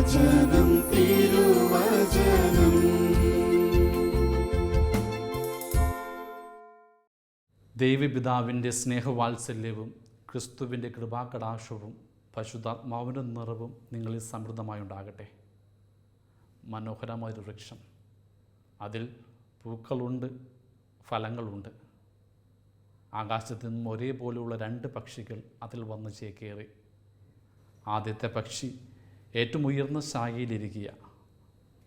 തിരുവചനം തിരുവചനം. ദൈവപിതാവിന്റെ സ്നേഹവാത്സല്യവും ക്രിസ്തുവിന്റെ കൃപാകടാക്ഷവും പശുതാത്മാവിന്റെ നിറവും നിങ്ങളിൽ സമൃദ്ധമായി ഉണ്ടാകട്ടെ. മനോഹരമായൊരു വൃക്ഷം. അതിൽ പൂക്കളുണ്ട് ഫലങ്ങളുണ്ട്. ആകാശത്തു നിന്നും ഒരേപോലെയുള്ള രണ്ട് പക്ഷികൾ അതിൽ വന്ന് ചേക്കേറി. ആദ്യത്തെ പക്ഷി ഏറ്റവും ഉയർന്ന ശാഖയിലിരിക്കുക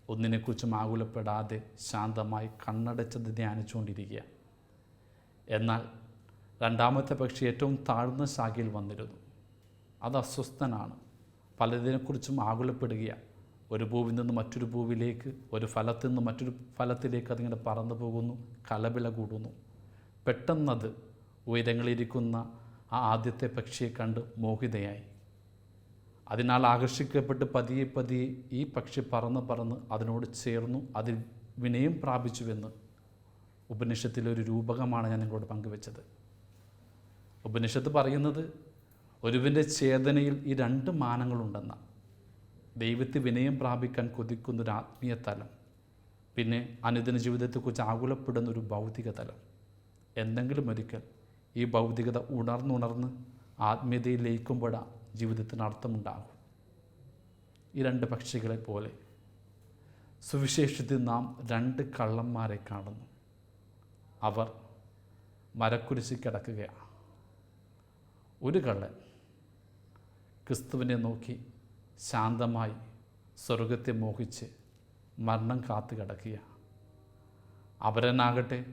ഒന്നിനെക്കുറിച്ചും ആകുലപ്പെടാതെ ശാന്തമായി കണ്ണടച്ചത് ധ്യാനിച്ചുകൊണ്ടിരിക്കുക. എന്നാൽ രണ്ടാമത്തെ പക്ഷി ഏറ്റവും താഴ്ന്ന ശാഖയിൽ വന്നിരുന്നു. അത് അസ്വസ്ഥനാണ്. പലതിനെക്കുറിച്ചും ആകുലപ്പെടുക. ഒരു പൂവിൽ നിന്ന് മറ്റൊരു പൂവിലേക്ക് ഒരു ഫലത്തിൽ നിന്ന് മറ്റൊരു ഫലത്തിലേക്ക് അതിങ്ങനെ പറന്നു പോകുന്നു. കലവിള കൂടുന്നു. പെട്ടെന്നത് ഉയരങ്ങളിലിരിക്കുന്ന ആ ആദ്യത്തെ പക്ഷിയെ കണ്ട് മോഹിതയായി. അതിനാൽ ആകർഷിക്കപ്പെട്ട് പതിയെ പതിയെ ഈ പക്ഷി പറന്ന് പറന്ന് അതിനോട് ചേർന്നു അതിൽ വിനയം പ്രാപിച്ചുവെന്ന് ഉപനിഷത്തിലെ ഒരു രൂപകമാണ് ഞാൻ നിങ്ങളോട് പങ്കുവെച്ചത്. ഉപനിഷത്ത് പറയുന്നത് ഒരുവിന്റെ ചേതനയിൽ ഈ രണ്ട് മാനങ്ങളുണ്ടെന്ന. ദൈവത്തെ വിനയം പ്രാപിക്കാൻ കൊതിക്കുന്ന ഒരു ആത്മീയ തലം പിന്നെ അനുദിന ജീവിതത്തെക്കുറിച്ച് ആകുലപ്പെടുന്ന ഒരു ഭൗതിക തലം. എന്തെങ്കിലും ഒരിക്കൽ ഈ ഭൗതികത ഉണർന്നുണർന്ന് ആത്മീയതയിൽ ലയിക്കുമ്പോഴാണ് ജീവിതത്തിന് അർത്ഥമുണ്ടാകും. ഈ രണ്ട് പക്ഷികളെ പോലെ സുവിശേഷത്തിൽ നാം രണ്ട് കള്ളന്മാരെ കാണുന്നു. അവർ മരക്കുരിശി കിടക്കുകയാണ്. ഒരു കള്ളൻ ക്രിസ്തുവിനെ നോക്കി ശാന്തമായി സ്വർഗത്തെ മോഹിച്ച് മരണം കാത്തു കിടക്കുക അവരനാകട്ടെ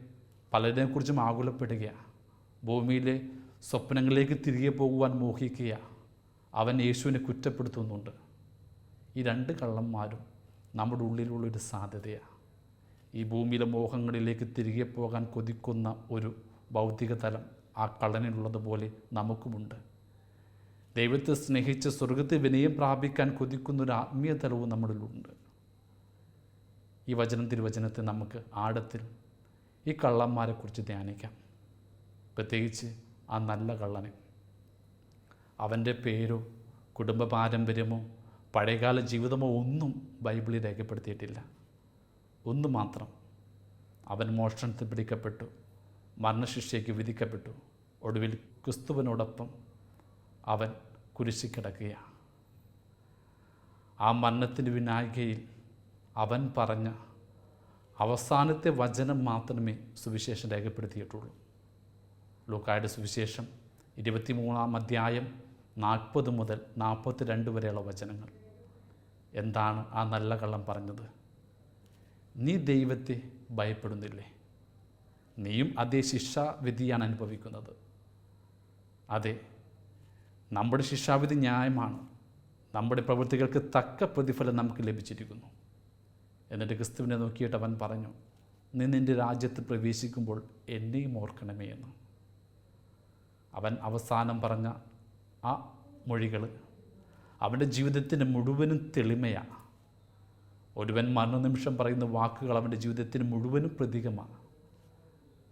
പലരെക്കുറിച്ചും ആകുലപ്പെടുകയാണ്. ഭൂമിയിലെ സ്വപ്നങ്ങളിലേക്ക് തിരികെ പോകുവാൻ മോഹിക്കുക അവൻ യേശുവിനെ കുറ്റപ്പെടുത്തുന്നുണ്ട്. ഈ രണ്ട് കള്ളന്മാരും നമ്മുടെ ഉള്ളിലുള്ളൊരു സാധ്യതയാണ് ഈ ഭൂമിയിലെ മോഹങ്ങളിലേക്ക് തിരികെ പോകാൻ കൊതിക്കുന്ന ഒരു ഭൗതിക തലം ആ കള്ളനിലുള്ളതുപോലെ നമുക്കുമുണ്ട്. ദൈവത്തെ സ്നേഹിച്ച് സ്വർഗത്തെ വിനയം പ്രാപിക്കാൻ കൊതിക്കുന്ന ഒരു ആത്മീയ തലവും നമ്മളിലുണ്ട്. ഈ വചനം തിരുവചനത്തെ നമുക്ക് ആഴത്തിൽ ഈ കള്ളന്മാരെക്കുറിച്ച് ധ്യാനിക്കാം. പ്രത്യേകിച്ച് ആ നല്ല കള്ളനെ. അവന്റെ പേരോ കുടുംബ പാരമ്പര്യമോ പഴയകാല ജീവിതമോ ഒന്നും ബൈബിളിൽ രേഖപ്പെടുത്തിയിട്ടില്ല. ഒന്ന് മാത്രം. അവൻ മോഷണത്തിൽ പിടിക്കപ്പെട്ടു മരണശിക്ഷയ്ക്ക് വിധിക്കപ്പെട്ടു. ഒടുവിൽ ക്രിസ്തുവിനോടൊപ്പം അവൻ കുരിശി കിടക്കുകയാണ്. ആ മരണത്തിന്റെ വിനായികയിൽ അവൻ പറഞ്ഞ അവസാനത്തെ വചനം മാത്രമേ സുവിശേഷം രേഖപ്പെടുത്തിയിട്ടുള്ളൂ. ലൂക്കായുടെ സുവിശേഷം ഇരുപത്തിമൂന്നാം അധ്യായം നാൽപ്പത് മുതൽ നാൽപ്പത്തി രണ്ട് വരെയുള്ള വചനങ്ങൾ. എന്താണ് ആ നല്ല കള്ളം പറഞ്ഞത്? നീ ദൈവത്തെ ഭയപ്പെടുന്നില്ലേ? നീയും അതേ ശിക്ഷാവിധിയാണ് അനുഭവിക്കുന്നത്. അതെ നമ്മുടെ ശിക്ഷാവിധി ന്യായമാണ്. നമ്മുടെ പ്രവൃത്തികൾക്ക് തക്ക പ്രതിഫലം നമുക്ക് ലഭിച്ചിരിക്കുന്നു. എന്നിട്ട് ക്രിസ്തുവിനെ നോക്കിയിട്ട് അവൻ പറഞ്ഞു നീ നിന്റെ രാജ്യത്ത് പ്രവേശിക്കുമ്പോൾ എന്നെയും ഓർക്കണമേ എന്ന്. അവൻ അവസാനം പറഞ്ഞ ആ മൊഴികൾ അവന്റെ ജീവിതത്തിന് മുഴുവനും തെളിമയാണ് ഒരുവൻ മരണനിമിഷം പറയുന്ന വാക്കുകൾ അവന്റെ ജീവിതത്തിന് മുഴുവനും പ്രതീകമാണ്.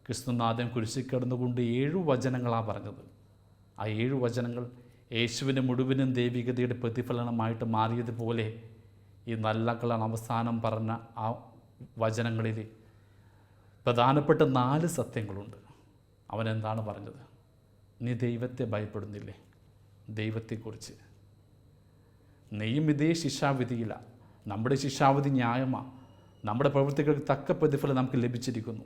ക്രിസ്തുനാഥൻ കുരിശിൽ കിടന്നുകൊണ്ട് ഏഴു വചനങ്ങളാണ് പറഞ്ഞത്. ആ ഏഴു വചനങ്ങൾ യേശുവിന്റെ മുഴുവനും ദൈവികതയുടെ പ്രതിഫലനമായിട്ട് മാറിയതുപോലെ ഈ നല്ല കളൻ അവസാനം പറഞ്ഞ ആ വചനങ്ങളിൽ പ്രധാനപ്പെട്ട നാല് സത്യങ്ങളുണ്ട്. അവൻ എന്താണ് പറഞ്ഞത്? നീ ദൈവത്തെ ഭയപ്പെടുന്നില്ലേ? ദൈവത്തെക്കുറിച്ച്. നെയ്യും ഇതേ ശിക്ഷാവിധിയില്ല നമ്മുടെ ശിക്ഷാവിധി ന്യായമാണ് നമ്മുടെ പ്രവൃത്തികൾക്ക് തക്ക പ്രതിഫലം നമുക്ക് ലഭിച്ചിരിക്കുന്നു.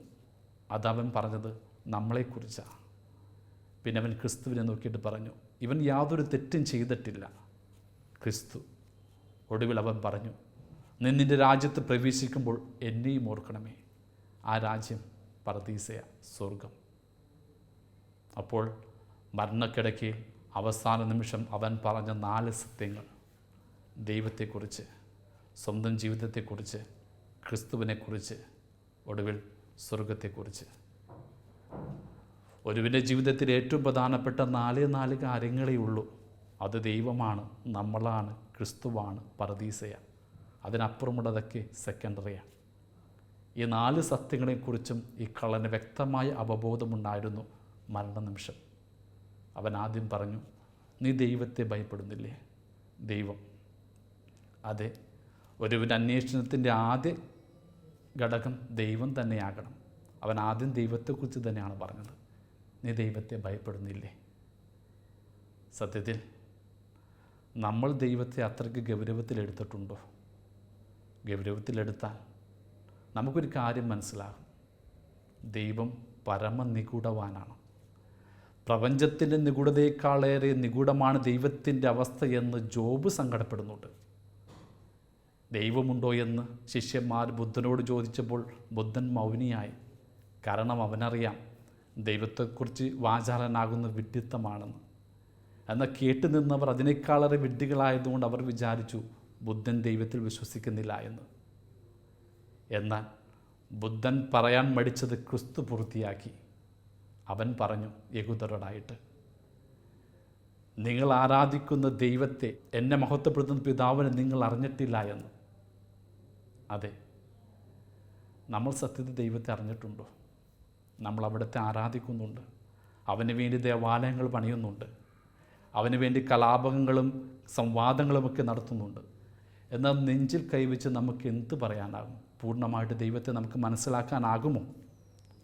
അതവൻ പറഞ്ഞത് നമ്മളെക്കുറിച്ചാണ് പിന്നെ അവൻ ക്രിസ്തുവിനെ നോക്കിയിട്ട് പറഞ്ഞു ഇവൻ യാതൊരു തെറ്റും ചെയ്തിട്ടില്ല. ക്രിസ്തു ഒടുവിൽ അവൻ പറഞ്ഞു നിന്നിന്റെ നിന്റെ രാജ്യത്ത് പ്രവേശിക്കുമ്പോൾ എന്നെയും ഓർക്കണമേ. ആ രാജ്യം പറദീസയ സ്വർഗം അപ്പോൾ മരണക്കിടക്കയിൽ അവസാന നിമിഷം അവൻ പറഞ്ഞ നാല് സത്യങ്ങൾ ദൈവത്തെക്കുറിച്ച് സ്വന്തം ജീവിതത്തെക്കുറിച്ച് ക്രിസ്തുവിനെക്കുറിച്ച് ഒടുവിൽ സ്വർഗത്തെക്കുറിച്ച് ഒരുവിന്റെ ജീവിതത്തിൽ ഏറ്റവും പ്രധാനപ്പെട്ട നാല് നാല് കാര്യങ്ങളേ ഉള്ളൂ. അത് ദൈവമാണ് നമ്മളാണ് ക്രിസ്തുവാണ് പറദീസയ അതിനപ്പുറമുള്ളതൊക്കെ സെക്കൻഡറിയാണ് ഈ നാല് സത്യങ്ങളെക്കുറിച്ചും ഈ കള്ളന് വ്യക്തമായ അവബോധമുണ്ടായിരുന്നു മരണനിമിഷം അവൻ ആദ്യം പറഞ്ഞു നീ ദൈവത്തെ ഭയപ്പെടുന്നില്ലേ? ദൈവം. അതെ ഒരുവൻ അന്വേഷണത്തിന്റെ ആദ്യ ഘടകം ദൈവം തന്നെയാകണം. അവൻ ആദ്യം ദൈവത്തെക്കുറിച്ച് തന്നെയാണ് പറഞ്ഞത്. നീ ദൈവത്തെ ഭയപ്പെടുന്നില്ലേ? സത്യത്തിൽ നമ്മൾ ദൈവത്തെ അത്രയ്ക്ക് ഗൗരവത്തിലെടുത്തിട്ടുണ്ടോ? ഗൗരവത്തിലെടുത്താൽ നമുക്കൊരു കാര്യം മനസ്സിലാകും. ദൈവം പരമനിഗൂഢവാനാണ്. പ്രപഞ്ചത്തിന്റെ നിഗൂഢതയേക്കാളേറെ നിഗൂഢമാണ് ദൈവത്തിന്റെ അവസ്ഥയെന്ന് ജോബ് സങ്കടപ്പെടുന്നുണ്ട്. ദൈവമുണ്ടോ എന്ന് ശിഷ്യന്മാർ ബുദ്ധനോട് ചോദിച്ചപ്പോൾ ബുദ്ധൻ മൗനിയായി. കാരണം അവനറിയാം ദൈവത്തെക്കുറിച്ച് വാചാലനാകുന്ന വിഡ്ഢിത്തമാണെന്ന്. എന്നാൽ കേട്ട് നിന്നവർ അതിനേക്കാളേറെ വിഡ്ഢികളായതുകൊണ്ട് അവർ വിചാരിച്ചു ബുദ്ധൻ ദൈവത്തിൽ വിശ്വസിക്കുന്നില്ല എന്ന്. എന്നാൽ ബുദ്ധൻ പറയാൻ മടിച്ചത് ക്രിസ്തു പൂർത്തിയാക്കി. അവൻ പറഞ്ഞു യഹൂദരോടായിട്ട് നിങ്ങൾ ആരാധിക്കുന്ന ദൈവത്തെ എന്നെ മഹത്വപ്പെടുത്തുന്ന പിതാവിനെ നിങ്ങൾ അറിഞ്ഞിട്ടില്ല എന്ന്. അതെ നമ്മൾ സത്യത്തെ ദൈവത്തെ അറിഞ്ഞിട്ടുണ്ടോ? നമ്മൾ അവിടുത്തെ ആരാധിക്കുന്നുണ്ട്. അവന് വേണ്ടി ദേവാലയങ്ങൾ പണിയുന്നുണ്ട്. അവന് വേണ്ടി കലാപങ്ങളും സംവാദങ്ങളുമൊക്കെ നടത്തുന്നുണ്ട്. എന്നാൽ നെഞ്ചിൽ കൈവച്ച് നമുക്ക് എന്ത് പറയാനാകും? പൂർണമായിട്ട് ദൈവത്തെ നമുക്ക് മനസ്സിലാക്കാനാകുമോ?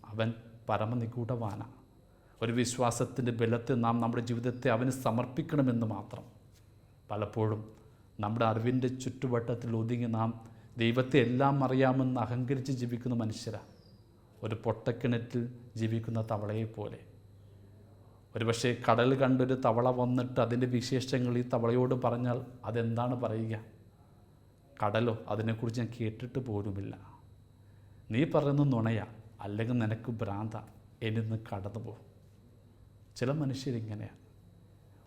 അവൻ പരമനിഗൂഢവാന ഒരു വിശ്വാസത്തിന്റെ ബലത്തെ നാം നമ്മുടെ ജീവിതത്തെ അവന് സമർപ്പിക്കണമെന്ന് മാത്രം. പലപ്പോഴും നമ്മുടെ അറിവിന്റെ ചുറ്റുവട്ടത്തിൽ ഒതുങ്ങി നാം ദൈവത്തെ എല്ലാം അറിയാമെന്ന് അഹങ്കരിച്ച് ജീവിക്കുന്ന മനുഷ്യരാണ് ഒരു പൊട്ടക്കിണറ്റിൽ ജീവിക്കുന്ന തവളയെപ്പോലെ. ഒരുപക്ഷെ കടൽ കണ്ടൊരു തവള വന്നിട്ട് അതിന്റെ വിശേഷങ്ങൾ ഈ തവളയോട് പറഞ്ഞാൽ അതെന്താണ് പറയുക? കടലോ? അതിനെക്കുറിച്ച് ഞാൻ കേട്ടിട്ട് പോലുമില്ല. നീ പറയുന്ന നുണയാ. അല്ലെങ്കിൽ നിനക്ക് ഭ്രാന്ത. എന്നിന്ന് കടന്നു പോകും ചില മനുഷ്യരിങ്ങനെയാണ്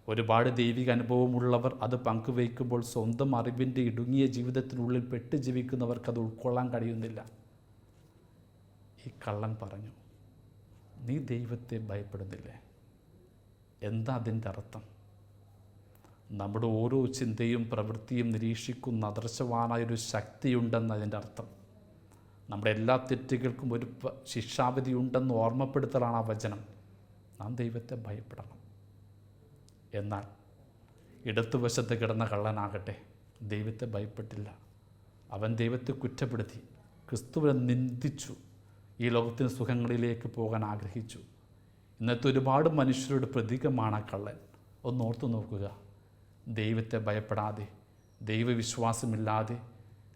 ഒരുപാട് ദൈവിക അനുഭവമുള്ളവർ അത് പങ്കുവയ്ക്കുമ്പോൾ സ്വന്തം അറിവിന്റെ ഇടുങ്ങിയ ജീവിതത്തിനുള്ളിൽ പെട്ട് ജീവിക്കുന്നവർക്ക് അത് ഉൾക്കൊള്ളാൻ കഴിയുന്നില്ല. ഈ കള്ളൻ പറഞ്ഞു നീ ദൈവത്തെ ഭയപ്പെടുന്നില്ലേ? എന്താ അതിന്റെ അർത്ഥം? നമ്മുടെ ഓരോ ചിന്തയും പ്രവൃത്തിയും നിരീക്ഷിക്കുന്ന അദർശവാനായൊരു ശക്തിയുണ്ടെന്ന് അതിന്റെ അർത്ഥം. നമ്മുടെ എല്ലാ തെറ്റുകൾക്കും ഒരു ശിക്ഷാവിധി ഉണ്ടെന്ന് ഓർമ്മപ്പെടുത്തലാണ് ആ വചനം. നാം ദൈവത്തെ ഭയപ്പെടണം. എന്നാൽ ഇടത്തുവശത്ത് കിടന്ന കള്ളനാകട്ടെ ദൈവത്തെ ഭയപ്പെട്ടില്ല. അവൻ ദൈവത്തെ കുറ്റപ്പെടുത്തി. ക്രിസ്തുവിനെ നിന്ദിച്ചു. ഈ ലോകത്തിന് സുഖങ്ങളിലേക്ക് പോകാൻ ആഗ്രഹിച്ചു. ഇന്നത്തെ ഒരുപാട് മനുഷ്യരുടെ പ്രതീകമാണ് ആ കള്ളൻ. ഒന്ന് ഓർത്തു നോക്കുക. ദൈവത്തെ ഭയപ്പെടാതെ ദൈവവിശ്വാസമില്ലാതെ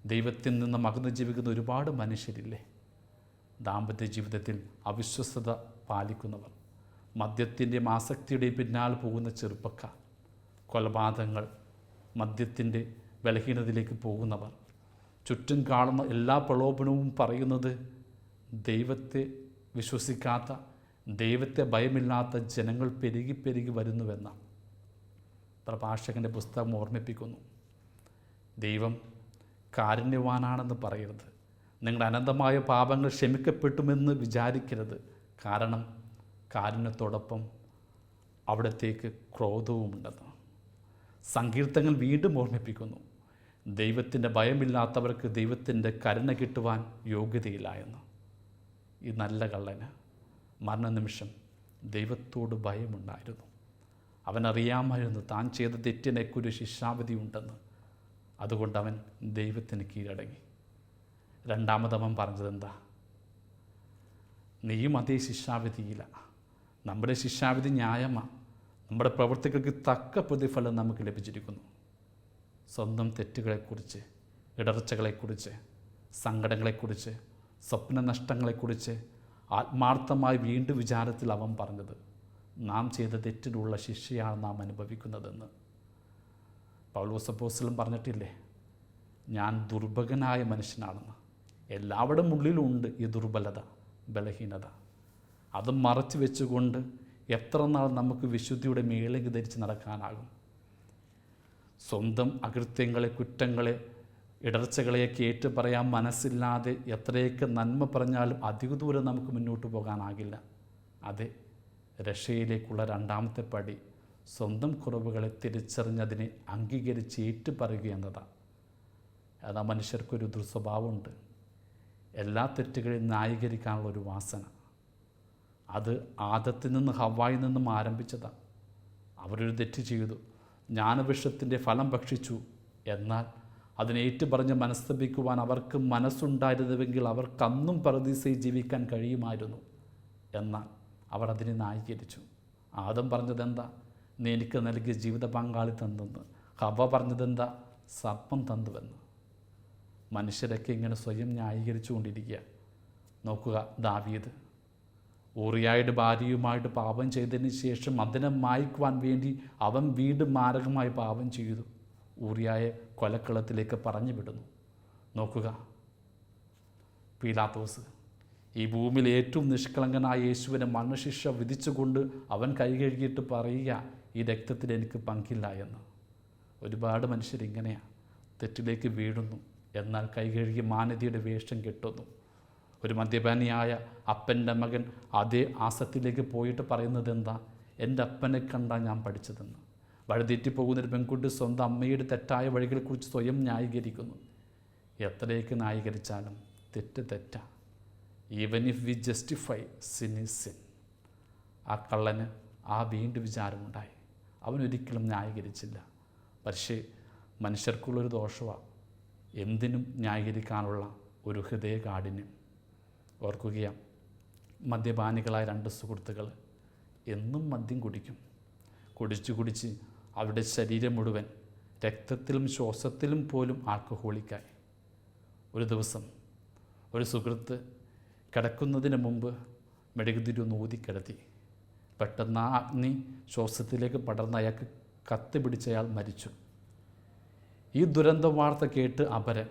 ദൈവത്തിൽ നിന്ന് മകന്ന് ജീവിക്കുന്ന ഒരുപാട് മനുഷ്യരില്ലേ? ദാമ്പത്യ ജീവിതത്തിൽ അവിശ്വസ്തത പാലിക്കുന്നവർ. മദ്യത്തിന്റെയും ആസക്തിയുടെയും പിന്നാലെ പോകുന്ന ചെറുപ്പക്കാർ കൊലപാതകങ്ങൾ മദ്യത്തിന്റെ ബലഹീനതയിലേക്ക് പോകുന്നവർ. ചുറ്റും കാണുന്ന എല്ലാ പ്രലോഭനവും പറയുന്നത് ദൈവത്തെ വിശ്വസിക്കാത്ത ദൈവത്തെ ഭയമില്ലാത്ത ജനങ്ങൾ പെരുകി പെരുകി വരുന്നുവെന്നാണ്. പ്രഭാഷകന്റെ പുസ്തകം ഓർമ്മിപ്പിക്കുന്നു. ദൈവം കാരുണ്യവാനാണെന്ന് പറയരുത്. നിങ്ങളുടെ അനന്തമായ പാപങ്ങൾ ക്ഷമിക്കപ്പെട്ടുമെന്ന് വിചാരിക്കരുത്. കാരണം കാരുണ്യത്തോടൊപ്പം അവിടത്തേക്ക് ക്രോധവുമുണ്ടെന്ന്. സങ്കീർത്തങ്ങൾ വീണ്ടും ഓർമ്മിപ്പിക്കുന്നു. ദൈവത്തിന്റെ ഭയമില്ലാത്തവർക്ക് ദൈവത്തിന്റെ കരുണ കിട്ടുവാൻ യോഗ്യതയില്ല എന്ന്. ഈ നല്ല കള്ളന് മരണനിമിഷം ദൈവത്തോട് ഭയമുണ്ടായിരുന്നു. അവനറിയാമായിരുന്നു താൻ ചെയ്ത തെറ്റിനേക്കൊരു ശിക്ഷാവിധി ഉണ്ടെന്ന്. അതുകൊണ്ട് അവൻ ദൈവത്തിന് കീഴടങ്ങി. രണ്ടാമതവൻ പറഞ്ഞതെന്താ? നീയും അതേ ശിക്ഷാവിധിയില്ല നമ്മുടെ ശിക്ഷാവിധി ന്യായമാണ് നമ്മുടെ പ്രവൃത്തികൾക്ക് തക്ക പ്രതിഫലം നമുക്ക് ലഭിച്ചിരിക്കുന്നു. സ്വന്തം തെറ്റുകളെക്കുറിച്ച് ഇടർച്ചകളെക്കുറിച്ച് സങ്കടങ്ങളെക്കുറിച്ച് സ്വപ്ന നഷ്ടങ്ങളെക്കുറിച്ച് ആത്മാർത്ഥമായി വീണ്ടും വിചാരത്തിൽ അവൻ പറഞ്ഞത് നാം ചെയ്ത തെറ്റിനുള്ള ശിക്ഷയാണ് നാം അനുഭവിക്കുന്നതെന്ന്. പൗലോസപ്പോസിലും പറഞ്ഞിട്ടില്ലേ? ഞാൻ ദുർഭകനായ മനുഷ്യനാണെന്ന്. എല്ലാവരുടെ ഉള്ളിലുണ്ട് ഈ ദുർബലത ബലഹീനത. അത് മറച്ചു വെച്ചുകൊണ്ട് എത്ര നാൾ നമുക്ക് വിശുദ്ധിയുടെ മേലേക്ക് ധരിച്ച് നടക്കാനാകും? സ്വന്തം അകൃത്യങ്ങളെ കുറ്റങ്ങളെ ഇടർച്ചകളെയൊക്കെ ഏറ്റു പറയാൻ മനസ്സില്ലാതെ എത്രയൊക്കെ നന്മ പറഞ്ഞാലും അധിക ദൂരം നമുക്ക് മുന്നോട്ട് പോകാനാകില്ല. അതെ രക്ഷയിലേക്കുള്ള രണ്ടാമത്തെ പടി സ്വന്തം കുറവുകളെ തിരിച്ചറിഞ്ഞതിനെ അംഗീകരിച്ച് ഏറ്റുപറയുക എന്നതാണ്. അതാ മനുഷ്യർക്കൊരു ദുർസ്വഭാവമുണ്ട്. എല്ലാ തെറ്റുകളെയും ന്യായീകരിക്കാനുള്ള ഒരു വാസന. അത് ആദത്തിൽ നിന്ന് ഹവായിൽ നിന്നും ആരംഭിച്ചതാണ് അവരൊരു തെറ്റ് ചെയ്തു. ജ്ഞാനവൃക്ഷത്തിന്റെ ഫലം ഭക്ഷിച്ചു. എന്നാൽ അതിനേറ്റു പറഞ്ഞ് മനസ്തപിക്കുവാൻ അവർക്ക് മനസ്സുണ്ടായിരുന്നുവെങ്കിൽ അവർക്ക് അന്നും ജീവിക്കാൻ കഴിയുമായിരുന്നു. എന്നാൽ അവർ അതിനെ ന്യായീകരിച്ചു. ആദം പറഞ്ഞതെന്താ? നീ എനിക്ക് നൽകിയ ജീവിത പങ്കാളി തന്നെന്ന്. ഹവ പറഞ്ഞതെന്താ? സർപ്പം തന്നുവെന്ന്. മനുഷ്യരൊക്കെ ഇങ്ങനെ സ്വയം ന്യായീകരിച്ചു കൊണ്ടിരിക്കുക നോക്കുക ദാവീദ് ഊറിയായുടെ ഭാര്യയുമായിട്ട് പാപം ചെയ്തതിന് ശേഷം അതിനെ മായ്ക്കുവാൻ വേണ്ടി അവൻ വീണ്ടും മാരകമായി പാപം ചെയ്തു. ഊറിയായെ കൊലക്കളത്തിലേക്ക് പറഞ്ഞു വിടുന്നു നോക്കുക. പീലാത്തോസ് ഈ ഭൂമിയിൽ ഏറ്റവും നിഷ്കളങ്കനായ യേശുവിനെ മരണശിക്ഷ വിധിച്ചുകൊണ്ട് അവൻ കൈ കഴുകിയിട്ട് പറയുക ഈ രക്തത്തിൽ എനിക്ക് പങ്കില്ല എന്ന്. ഒരുപാട് മനുഷ്യരിങ്ങനെയാണ് തെറ്റിലേക്ക് വീഴുന്നു. എന്നാൽ കൈകഴുകി മാനതിയുടെ വേഷം കെട്ടുന്നു. ഒരു മദ്യപാനിയായ അപ്പന്റെ മകൻ അതേ ആസത്തിലേക്ക് പോയിട്ട് പറയുന്നത് എന്താ? എന്റെ അപ്പനെ കണ്ടാൽ ഞാൻ പഠിച്ചതെന്ന്. വഴിതെറ്റി പോകുന്നൊരു പെൺകുട്ടി സ്വന്തം അമ്മയുടെ തെറ്റായ വഴികളെക്കുറിച്ച് സ്വയം ന്യായീകരിക്കുന്നു. എത്രയൊക്കെ ന്യായീകരിച്ചാലും തെറ്റ് തെറ്റാ. Even if we justify sin is sin ആ കള്ളന് ആ വീണ്ടും വിചാരമുണ്ടായി. അവനൊരിക്കലും ന്യായീകരിച്ചില്ല. പക്ഷേ മനുഷ്യർക്കുള്ളൊരു ദോഷമാണ് എന്തിനും ന്യായീകരിക്കാനുള്ള ഒരു ഹൃദയകാഠിന്യം. ഓർക്കുക മദ്യപാനികളായ രണ്ട് സുഹൃത്തുക്കൾ എന്നും മദ്യം കുടിക്കും. കുടിച്ച് കുടിച്ച് അവരുടെ ശരീരം മുഴുവൻ രക്തത്തിലും ശ്വാസത്തിലും പോലും ആൽക്കഹോളിക്കായി. ഒരു ദിവസം ഒരു സുഹൃത്ത് കിടക്കുന്നതിന് മുമ്പ് മെഴുകുതിരി ഒന്ന് ഊതിക്കിടത്തി പെട്ടെന്ന് ആ അഗ്നി ശ്വാസത്തിലേക്ക് പടർന്ന് അയാൾക്ക് കത്തി പിടിച്ചയാൾ മരിച്ചു. ഈ ദുരന്ത വാർത്ത കേട്ട് അപരൻ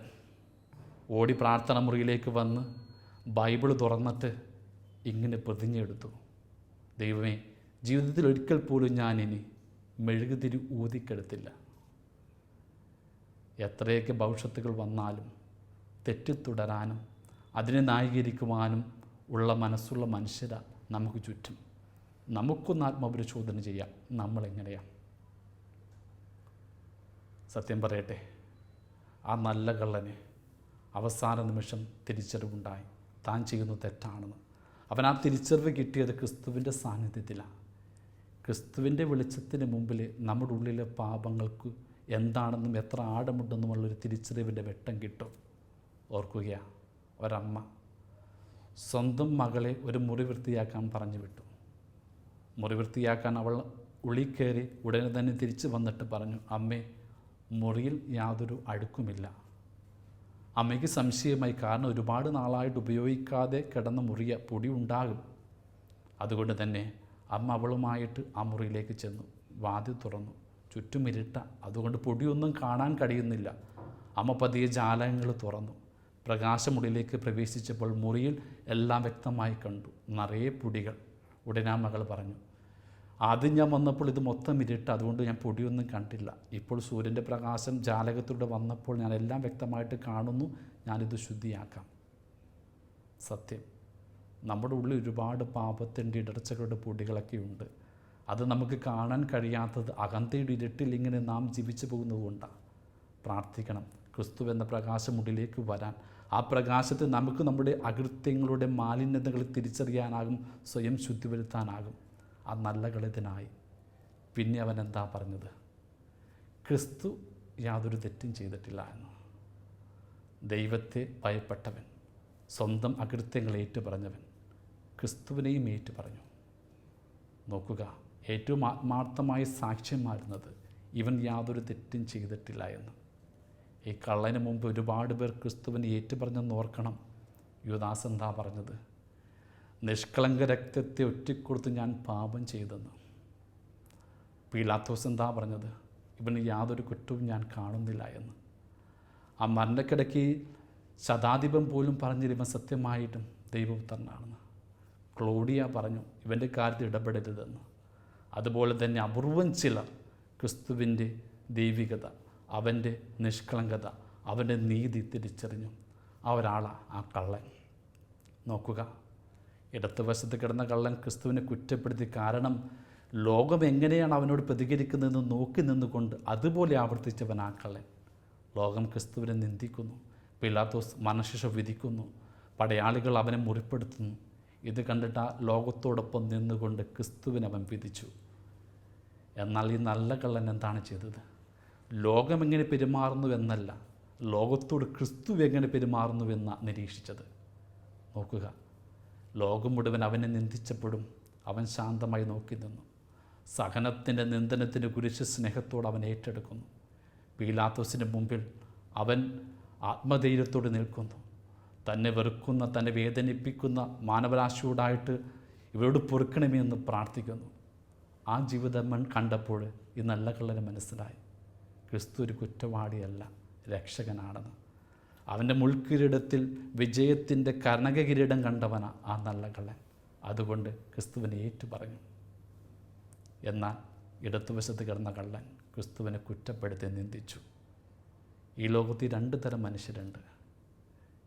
ഓടി പ്രാർത്ഥന മുറിയിലേക്ക് വന്ന് ബൈബിൾ തുറന്നിട്ട് ഇങ്ങനെ പ്രതിജ്ഞയെടുത്തു. ദൈവമേ ജീവിതത്തിൽ ഒരിക്കൽ പോലും ഞാനിനി മെഴുകുതിരി ഊതിക്കെടുത്തില്ല. എത്രയൊക്കെ ഭവിഷ്യത്തുകൾ വന്നാലും തെറ്റിത്തുടരാനും അതിനെ ന്യായീകരിക്കുവാനും ഉള്ള മനസ്സുള്ള മനുഷ്യരാ നമുക്ക് ചുറ്റും. നമുക്കൊന്ന് ആത്മപരിശോധന ചെയ്യാം നമ്മളെങ്ങനെയാണ് സത്യം പറയട്ടെ ആ നല്ല കള്ളന് അവസാന നിമിഷം തിരിച്ചറിവുണ്ടായി. താൻ ചെയ്യുന്നത് തെറ്റാണെന്ന്. അവൻ ആ തിരിച്ചറിവ് കിട്ടിയത് ക്രിസ്തുവിന്റെ സാന്നിധ്യത്തിലാണ്. ക്രിസ്തുവിന്റെ വെളിച്ചത്തിന് മുമ്പിൽ നമ്മുടെ ഉള്ളിലെ പാപങ്ങൾക്ക് എന്താണെന്നും എത്ര ആഴമുണ്ടെന്നുമുള്ളൊരു തിരിച്ചറിവിന്റെ വെട്ടം കിട്ടും. ഓർക്കുക ഒരമ്മ സ്വന്തം മകളെ ഒരു മുറി വൃത്തിയാക്കാൻ പറഞ്ഞു വിട്ടു. മുറി വൃത്തിയാക്കാൻ അവൾ ഉള്ളിൽ കയറി ഉടനെ തന്നെ തിരിച്ചു വന്നിട്ട് പറഞ്ഞു അമ്മേ മുറിയിൽ യാതൊരു അഴുക്കുമില്ല. അമ്മയ്ക്ക് സംശയമായി കാരണം ഒരുപാട് നാളായിട്ട് ഉപയോഗിക്കാതെ കിടന്ന മുറിയ പൊടി ഉണ്ടാകും. അതുകൊണ്ട് തന്നെ അമ്മ അവളുമായിട്ട് ആ മുറിയിലേക്ക് ചെന്നു. വാതിൽ തുറന്നു. ചുറ്റും ഇരുട്ട അതുകൊണ്ട് പൊടിയൊന്നും കാണാൻ കഴിയുന്നില്ല. അമ്മ പതിയെ ജാലകങ്ങൾ തുറന്നു. പ്രകാശമുള്ളിലേക്ക് പ്രവേശിച്ചപ്പോൾ മുറിയിൽ എല്ലാം വ്യക്തമായി കണ്ടു. നിറയെ പൊടികൾ. ഉടനാമകൾ മകൾ പറഞ്ഞു ആദ്യം ഞാൻ വന്നപ്പോൾ ഇത് മൊത്തം ഇരുട്ട്. അതുകൊണ്ട് ഞാൻ പൊടിയൊന്നും കണ്ടില്ല. ഇപ്പോൾ സൂര്യന്റെ പ്രകാശം ജാലകത്തിലൂടെ വന്നപ്പോൾ ഞാൻ എല്ലാം വ്യക്തമായിട്ട് കാണുന്നു. ഞാനിത് ശുദ്ധിയാക്കാം. സത്യം. നമ്മുടെ ഉള്ളിൽ ഒരുപാട് പാപത്തിന്റെ ഇടർച്ചകളുടെ പൊടികളൊക്കെ ഉണ്ട്. അത് നമുക്ക് കാണാൻ കഴിയാത്തത് അകന്തയുടെ ഇരുട്ടിൽ ഇങ്ങനെ നാം ജീവിച്ചു പോകുന്നതുകൊണ്ടാണ് പ്രാർത്ഥിക്കണം. ക്രിസ്തു എന്ന പ്രകാശം ഉള്ളിലേക്ക് വരാൻ. ആ പ്രകാശത്തെ നമുക്ക് നമ്മുടെ അകൃത്യങ്ങളുടെ മാലിന്യതകൾ തിരിച്ചറിയാനാകും. സ്വയം ശുദ്ധി വരുത്താനാകും ആ നല്ല കളിതനായി. പിന്നെ അവൻ എന്താ പറഞ്ഞത്? ക്രിസ്തു യാതൊരു തെറ്റും ചെയ്തിട്ടില്ല എന്ന്. ദൈവത്തെ ഭയപ്പെട്ടവൻ സ്വന്തം അകൃത്യങ്ങൾ ഏറ്റു പറഞ്ഞവൻ ക്രിസ്തുവിനെയും ഏറ്റു പറഞ്ഞു. നോക്കുക ഏറ്റവും ആത്മാർത്ഥമായി സാക്ഷ്യമായിരുന്നത് ഇവൻ യാതൊരു തെറ്റും ചെയ്തിട്ടില്ല എന്ന്. ഈ കള്ളന് മുമ്പ് ഒരുപാട് പേർ ക്രിസ്തുവിനെ ഏറ്റുപറഞ്ഞെന്ന് ഓർക്കണം. യുവദാസ് എന്താ പറഞ്ഞത്? നിഷ്കളങ്ക രക്തത്തെ ഒറ്റിക്കൊടുത്ത് ഞാൻ പാപം ചെയ്തെന്ന്. പീലാത്തോസ് എന്താ പറഞ്ഞത്? ഇവന് യാതൊരു കുറ്റവും ഞാൻ കാണുന്നില്ല എന്ന്. ആ മരണക്കിടയ്ക്ക് ശതാധിപം പോലും പറഞ്ഞിരുവൻ സത്യമായിട്ടും ദൈവപുത്രനാണെന്ന്. ക്ലോഡിയ പറഞ്ഞു ഇവന്റെ കാര്യത്തിൽ ഇടപെടരുതെന്ന്. അതുപോലെ തന്നെ അപൂർവം ചിലർ ക്രിസ്തുവിന്റെ ദൈവികത അവന്റെ നിഷ്കളങ്കത അവന്റെ നീതി തിരിച്ചറിഞ്ഞു. ആ ഒരാളാണ് ആ കള്ളൻ. നോക്കുക. ഇടത്ത് വശത്ത് കിടന്ന കള്ളൻ ക്രിസ്തുവിനെ കുറ്റപ്പെടുത്തി കാരണം ലോകം എങ്ങനെയാണ് അവനോട് പ്രതികരിക്കുന്നതെന്ന് നോക്കി നിന്നുകൊണ്ട് അതുപോലെ ആവർത്തിച്ചവൻ ആ കള്ളൻ. ലോകം ക്രിസ്തുവിനെ നിന്ദിക്കുന്നു പിലാത്തോസ് മനഃശിഷ വിധിക്കുന്നു പടയാളികൾ അവനെ മുറിപ്പെടുത്തുന്നു. ഇത് കണ്ടിട്ട് ആ ലോകത്തോടൊപ്പം നിന്നുകൊണ്ട് ക്രിസ്തുവിനെ അവൻ വിധിച്ചു. എന്നാൽ ഈ നല്ല കള്ളൻ എന്താണ് ചെയ്തത്? ലോകം എങ്ങനെ പെരുമാറുന്നു എന്നല്ല ലോകത്തോട് ക്രിസ്തു എങ്ങനെ പെരുമാറുന്നുവെന്ന നിരീക്ഷിച്ചത്. നോക്കുക. ലോകം മുഴുവൻ അവനെ നിന്ദിച്ചപ്പോഴും അവൻ ശാന്തമായി നോക്കി നിന്നു. സഹനത്തിന്റെ നിന്ദനത്തിന്റെ കുരിശ് സ്നേഹത്തോട് അവൻ ഏറ്റെടുക്കുന്നു. പീലാത്തോസിന് മുമ്പിൽ അവൻ ആത്മധൈര്യത്തോട് നിൽക്കുന്നു. തന്നെ വെറുക്കുന്ന തന്നെ വേദനിപ്പിക്കുന്ന മാനവരാശിയോടായിട്ട് ഇവരോട് പൊറുക്കണമേ എന്ന് പ്രാർത്ഥിക്കുന്നു. ആ ജീവിതം കണ്ടപ്പോൾ ഈ നല്ല കള്ളന് മനസ്സിലായി. ക്രിസ്തു ഒരു കുറ്റവാളിയല്ല രക്ഷകനാണെന്ന്. അവന്റെ മുൾക്കിരീടത്തിൽ വിജയത്തിന്റെ കർണകകിരീടം കണ്ടവനാ ആ നല്ല കള്ളൻ. അതുകൊണ്ട് ക്രിസ്തുവിനെ ഏറ്റു പറഞ്ഞു എന്നാൽ ഇടത്തുവശത്ത് കിടന്ന കള്ളൻ ക്രിസ്തുവിനെ കുറ്റപ്പെടുത്തി നിന്ദിച്ചു. ഈ ലോകത്തിൽ രണ്ട് തരം മനുഷ്യരുണ്ട്.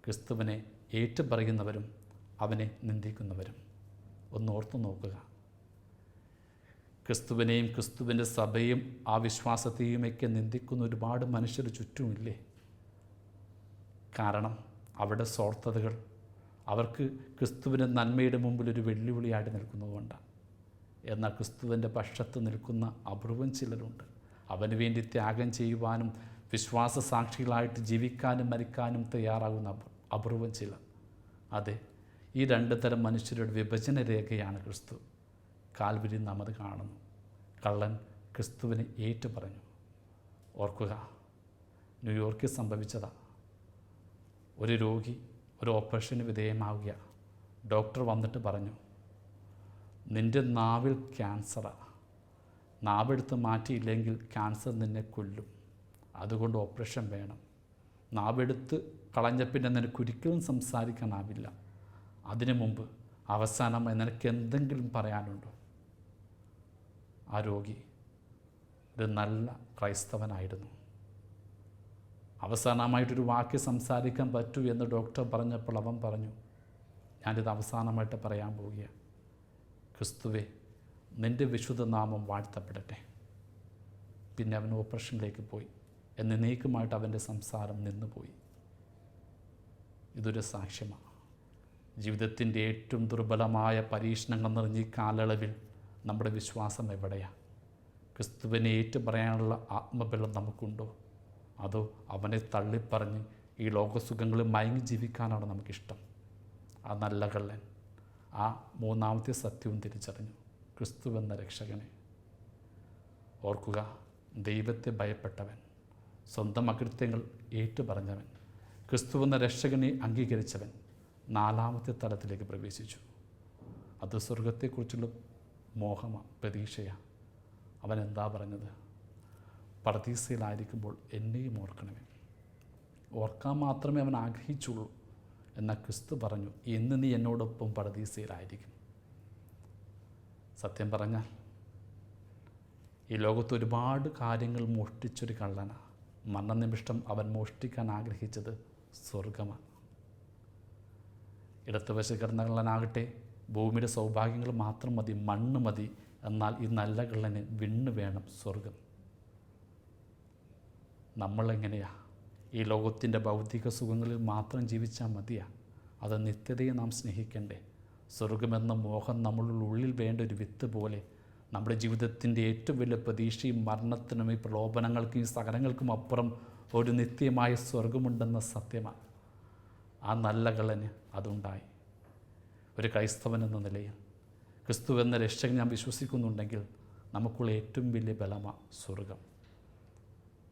ക്രിസ്തുവിനെ ഏറ്റുപറയുന്നവരും അവനെ നിന്ദിക്കുന്നവരും. ഒന്ന് ഓർത്തു നോക്കുക. ക്രിസ്തുവിനെയും ക്രിസ്തുവിന്റെ സഭയും ആ വിശ്വാസത്തെയുമൊക്കെ നിന്ദിക്കുന്ന ഒരുപാട് മനുഷ്യർ ചുറ്റുമില്ലേ? കാരണം അവരുടെ സ്വാർത്ഥതകൾ അവർക്ക് ക്രിസ്തുവിന്റെ നന്മയുടെ മുമ്പിൽ ഒരു വെല്ലുവിളിയായിട്ട് നിൽക്കുന്നതുകൊണ്ടാണ് എന്നാൽ ക്രിസ്തുവിന്റെ പക്ഷത്ത് നിൽക്കുന്ന അപൂർവം ചിലരുണ്ട്. അവന് വേണ്ടി ത്യാഗം ചെയ്യുവാനും വിശ്വാസ സാക്ഷികളായിട്ട് ജീവിക്കാനും മരിക്കാനും തയ്യാറാകുന്ന അപൂ- അപൂർവം ചിലർ. അതെ ഈ രണ്ട് തരം മനുഷ്യരുടെ വിഭജന രേഖയാണ് ക്രിസ്തു. കാൽവരി നാം കാണുന്നു. കള്ളൻ ക്രിസ്തുവിനെ ഏറ്റു പറഞ്ഞു ഓർക്കുക ന്യൂയോർക്കിൽ സംഭവിച്ചതാ. ഒരു രോഗി ഒരു ഓപ്പറേഷന് വിധേയമാവുക. ഡോക്ടർ വന്നിട്ട് പറഞ്ഞു നിന്റെ നാവിൽ ക്യാൻസറാണ് നാവെടുത്ത് മാറ്റിയില്ലെങ്കിൽ ക്യാൻസർ നിന്നെ കൊല്ലും. അതുകൊണ്ട് ഓപ്പറേഷൻ വേണം. നാവെടുത്ത് കളഞ്ഞ പിന്നെ നിനക്കൊരിക്കലും സംസാരിക്കാനാവില്ല അതിനു മുമ്പ് അവസാനമായി നിനക്ക് എന്തെങ്കിലും പറയാനുണ്ടോ? ആ രോഗി ഒരു നല്ല ക്രൈസ്തവനായിരുന്നു. അവസാനമായിട്ടൊരു വാക്ക് സംസാരിക്കാൻ പറ്റൂ എന്ന് ഡോക്ടർ പറഞ്ഞപ്പോൾ അവൻ പറഞ്ഞു ഞാനിത് അവസാനമായിട്ട് പറയാൻ പോവുകയാണ്. ക്രിസ്തുവെ നിന്റെ വിശുദ്ധ നാമം വാഴ്ത്തപ്പെടട്ടെ. പിന്നെ അവൻ ഓപ്പറേഷനിലേക്ക് പോയി. എന്നേക്കുമായിട്ട് അവന്റെ സംസാരം നിന്നുപോയി. ഇതൊരു സാക്ഷ്യമാണ്. ജീവിതത്തിന്റെ ഏറ്റവും ദുർബലമായ പരീക്ഷണങ്ങൾ നിറഞ്ഞ ഈ കാലയളവിൽ നമ്മുടെ വിശ്വാസം എവിടെയാണ്? ക്രിസ്തുവിനെ ഏറ്റു പറയാനുള്ള ആത്മബലം നമുക്കുണ്ടോ? അതോ അവനെ തള്ളിപ്പറഞ്ഞ് ഈ ലോകസുഖങ്ങളിൽ മയങ്ങി ജീവിക്കാനാണ് നമുക്കിഷ്ടം? ആ നല്ല കള്ളൻ ആ മൂന്നാമത്തെ സത്യവും തിരിച്ചറിഞ്ഞു. ക്രിസ്തു എന്ന രക്ഷകനെ. ഓർക്കുക ദൈവത്തെ ഭയപ്പെട്ടവൻ സ്വന്തം അകൃത്യങ്ങൾ ഏറ്റുപറഞ്ഞവൻ ക്രിസ്തു എന്ന രക്ഷകനെ അംഗീകരിച്ചവൻ നാലാമത്തെ തലത്തിലേക്ക് പ്രവേശിച്ചു. അത് സ്വർഗത്തെക്കുറിച്ചുള്ള മോഹമാണ് പ്രതീക്ഷയാണ് അവൻ എന്താ പറഞ്ഞത്? പർദീസയിലായിരിക്കുമ്പോൾ എന്നെയും ഓർക്കണമേ. ഓർക്കാൻ മാത്രമേ അവൻ ആഗ്രഹിച്ചുള്ളൂ. എന്നാൽ ക്രിസ്തു പറഞ്ഞു ഇന്ന് നീ എന്നോടൊപ്പം പർദീസയിലായിരിക്കും സത്യം പറഞ്ഞാൽ ഈ ലോകത്ത് ഒരുപാട് കാര്യങ്ങൾ മോഷ്ടിച്ചൊരു കള്ളനാണ് മരണനിമിഷം അവൻ മോഷ്ടിക്കാൻ ആഗ്രഹിച്ചത് സ്വർഗമാണ് ഇടത്തുവശ കിടന്ന കള്ളനാകട്ടെ ഭൂമിയുടെ സൗഭാഗ്യങ്ങൾ മാത്രം മതി മണ്ണ് മതി. എന്നാൽ ഈ നല്ല കള്ളന് വിണ്ണ് വേണം സ്വർഗം നമ്മളെങ്ങനെയാ? ഈ ലോകത്തിന്റെ ഭൗതിക സുഖങ്ങളിൽ മാത്രം ജീവിച്ചാൽ മതിയാ. അത് നിത്യതയെ നാം സ്നേഹിക്കണ്ടേ. സ്വർഗമെന്ന മോഹം നമ്മളുടെ ഉള്ളിൽ വേണ്ട ഒരു വിത്ത് പോലെ നമ്മുടെ ജീവിതത്തിന്റെ ഏറ്റവും വലിയ പ്രതീക്ഷയും മരണത്തിനും ഈ പ്രലോഭനങ്ങൾക്കും ഈ സകലങ്ങൾക്കും അപ്പുറം ഒരു നിത്യമായ സ്വർഗമുണ്ടെന്ന സത്യമാണ് ആ നല്ല കളന് അതുണ്ടായി. ഒരു ക്രൈസ്തവൻ എന്ന നിലയിൽ ക്രിസ്തു എന്ന രക്ഷകൻ ഞാൻ വിശ്വസിക്കുന്നുണ്ടെങ്കിൽ നമുക്കുള്ള ഏറ്റവും വലിയ ബലമാണ് സ്വർഗം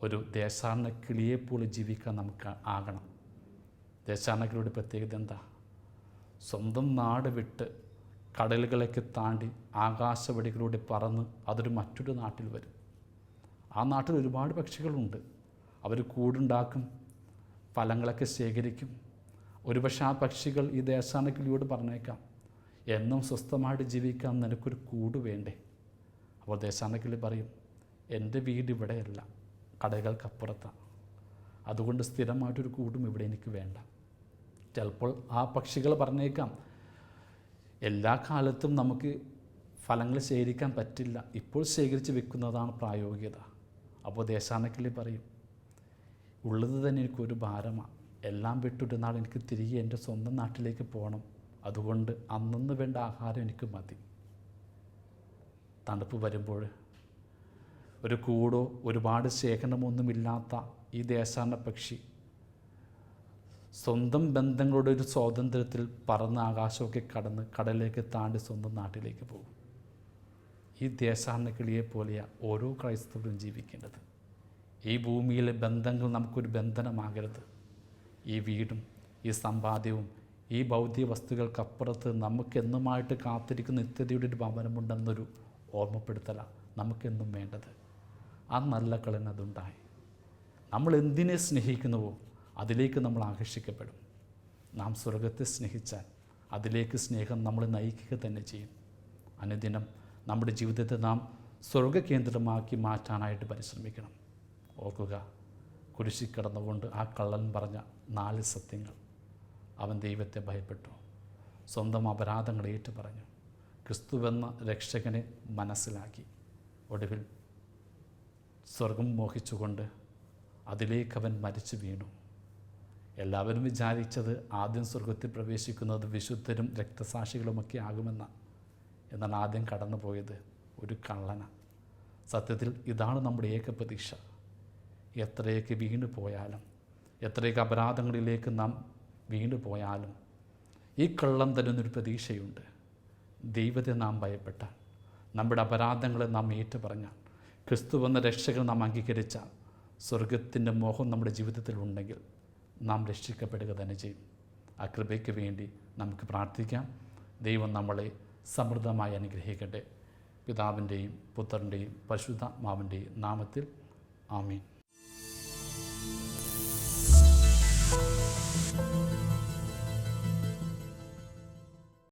ഒരു ദേശാടന കിളിയെപ്പോലെ ജീവിക്കാൻ നമുക്ക് ആകണം. ദേശാടനക്കിളിയുടെ പ്രത്യേകത എന്താ? സ്വന്തം നാട് വിട്ട് കടലുകളൊക്കെ താണ്ടി ആകാശവടികളിലൂടെ പറന്ന് അതൊരു മറ്റൊരു നാട്ടിൽ വരും. ആ നാട്ടിൽ ഒരുപാട് പക്ഷികളുണ്ട്. അവർ കൂടുണ്ടാക്കും ഫലങ്ങളൊക്കെ ശേഖരിക്കും. ഒരുപക്ഷെ ആ പക്ഷികൾ ഈ ദേശാടനക്കിളിയോട് പറഞ്ഞേക്കാം എന്നും സ്വസ്ഥമായിട്ട് ജീവിക്കാൻ നിനക്കൊരു കൂട് വേണ്ടേ? അപ്പോൾ ദേശാടനക്കിളി പറയും എന്റെ വീട് ഇവിടെയല്ല കടകൾക്കപ്പുറത്താണ്. അതുകൊണ്ട് സ്ഥിരമായിട്ടൊരു കൂടും ഇവിടെ എനിക്ക് വേണ്ട. ചിലപ്പോൾ ആ പക്ഷികൾ പറഞ്ഞേക്കാം എല്ലാ കാലത്തും നമുക്ക് ഫലങ്ങൾ ശേഖരിക്കാൻ പറ്റില്ല. ഇപ്പോൾ ശേഖരിച്ച് വെക്കുന്നതാണ് പ്രായോഗികത. അപ്പോൾ ദേശാനക്കിളി പറയും ഉള്ളത് തന്നെ എനിക്കൊരു ഭാരമാണ് എല്ലാം വിട്ടൊരു എനിക്ക് തിരികെ എന്റെ സ്വന്തം നാട്ടിലേക്ക് പോകണം. അതുകൊണ്ട് അന്നു വേണ്ട ആഹാരം എനിക്ക് മതി. തണുപ്പ് വരുമ്പോൾ ഒരു കൂടോ ഒരുപാട് ശേഖരണമൊന്നുമില്ലാത്ത ഈ ദേശാടന പക്ഷി സ്വന്തം ബന്ധങ്ങളുടെ ഒരു സ്വാതന്ത്ര്യത്തിൽ പറന്ന് ആകാശമൊക്കെ കടന്ന് കടലിലേക്ക് താണ്ടി സ്വന്തം നാട്ടിലേക്ക് പോകും. ഈ ദേശാടന കിളിയെ പോലെയാണ് ഓരോ ക്രൈസ്തവരും ജീവിക്കേണ്ടത്. ഈ ഭൂമിയിലെ ബന്ധങ്ങൾ നമുക്കൊരു ബന്ധനമാകരുത്. ഈ വീടും ഈ സമ്പാദ്യവും ഈ ഭൗതിക വസ്തുക്കൾക്കപ്പുറത്ത് നമുക്കെന്നുമായിട്ട് കാത്തിരിക്കുന്ന നിത്യതയുടെ ഒരു ഭവനമുണ്ടെന്നൊരു ഓർമ്മപ്പെടുത്തലാണ് നമുക്കെന്നും വേണ്ടത്. ആ നല്ല കളൻ അതുണ്ടായി നമ്മൾ എന്തിനെ സ്നേഹിക്കുന്നുവോ അതിലേക്ക് നമ്മൾ ആകർഷിക്കപ്പെടും. നാം സ്വർഗത്തെ സ്നേഹിച്ചാൽ അതിലേക്ക് സ്നേഹം നമ്മൾ നയിക്കുക തന്നെ ചെയ്യും. അനുദിനം നമ്മുടെ ജീവിതത്തെ നാം സ്വർഗകേന്ദ്രമാക്കി മാറ്റാനായിട്ട് പരിശ്രമിക്കണം. ഓർക്കുക കുരിശിൽ കിടന്നുകൊണ്ട് ആ കള്ളൻ പറഞ്ഞ നാല് സത്യങ്ങൾ അവൻ ദൈവത്തെ ഭയപ്പെട്ടു. സ്വന്തം അപരാധങ്ങൾ ഏറ്റു പറഞ്ഞു ക്രിസ്തുവെന്ന രക്ഷകനെ മനസ്സിലാക്കി. ഒടുവിൽ സ്വർഗം മോഹിച്ചുകൊണ്ട് അതിലേക്ക് അവൻ മരിച്ചു വീണു. എല്ലാവരും വിചാരിച്ചത് ആദ്യം സ്വർഗത്തിൽ പ്രവേശിക്കുന്നത് വിശുദ്ധരും രക്തസാക്ഷികളുമൊക്കെ ആകുമെന്ന. എന്നാൽ ആദ്യം കടന്നു പോയത് ഒരു കള്ളന. സത്യത്തിൽ ഇതാണ് നമ്മുടെ ഏക പ്രതീക്ഷ. എത്രയൊക്കെ വീണു പോയാലും എത്രയൊക്കെ അപരാധങ്ങളിലേക്ക് നാം വീണു പോയാലും ഈ കള്ളം തരുന്നൊരു പ്രതീക്ഷയുണ്ട്. ദൈവത്തെ നാം ഭയപ്പെട്ടാൽ നമ്മുടെ അപരാധങ്ങളെ നാം ഏറ്റു പറഞ്ഞാൽ ക്രിസ്തു എന്ന രക്ഷകൾ നാം അംഗീകരിച്ച സ്വർഗത്തിന്റെ മോഹം നമ്മുടെ ജീവിതത്തിൽ ഉണ്ടെങ്കിൽ നാം രക്ഷിക്കപ്പെടുക തന്നെ ചെയ്യും. ആ കൃപയ്ക്ക് വേണ്ടി നമുക്ക് പ്രാർത്ഥിക്കാം. ദൈവം നമ്മളെ സമൃദ്ധമായി അനുഗ്രഹിക്കട്ടെ. പിതാവിന്റെയും പുത്രന്റെയും പരിശുദ്ധ മാവിന്റെയും നാമത്തിൽ ആമീൻ.